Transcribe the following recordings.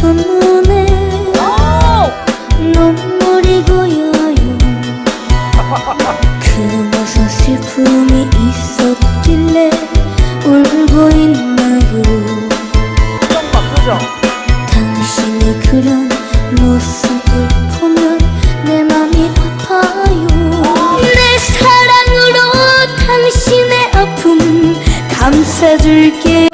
두 눈에 눈물이 고여요. 그 무슨 슬픔이 있었길래 울고 있나요? 표정 봐 표정 당신의 그런 모습을 보면 내 맘이 아파요. 내 사랑으로 당신의 아픔 감싸줄게요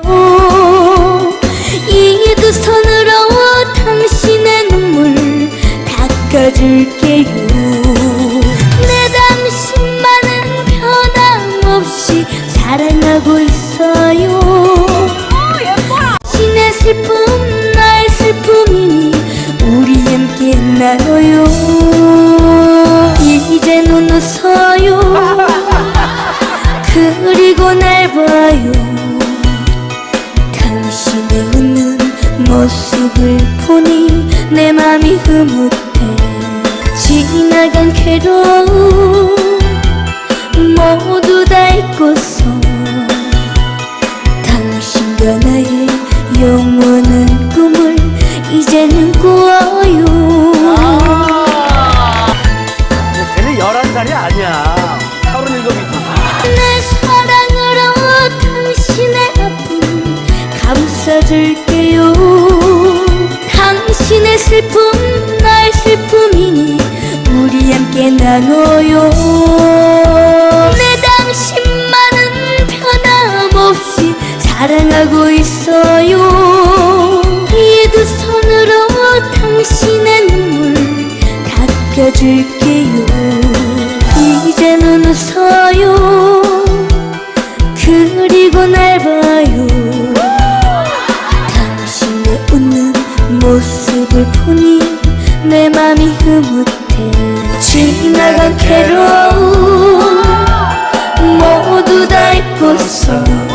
닦아줄게요. 내 당신만은 변함없이 사랑하고 있어요. 신의 슬픔 나의 슬픔이니 우리 함께 나눠요. 이제는 웃어요. 그리고 날 봐요. 당신의 웃는 모습을 보니 내 맘이 흐뭇해 지나간 괴로움 모두 다 잊고서 당신과 나의 영원한 꿈을 이제는 꾸어요. 근데 쟤는 11살이 아니야. 37이지. 내 사랑으로 당신의 아픔 감싸줄게요 나눠요. 내 당신만은 변함없이 사랑하고 있어요. 이 두 손으로 당신의 눈물 닦아줄게요. 이제는 웃어요. 그리고 날 봐요. 당신의 웃는 모습을 보니 내 맘이 흐뭇해 지나간 괴로움 모두 다 잊고서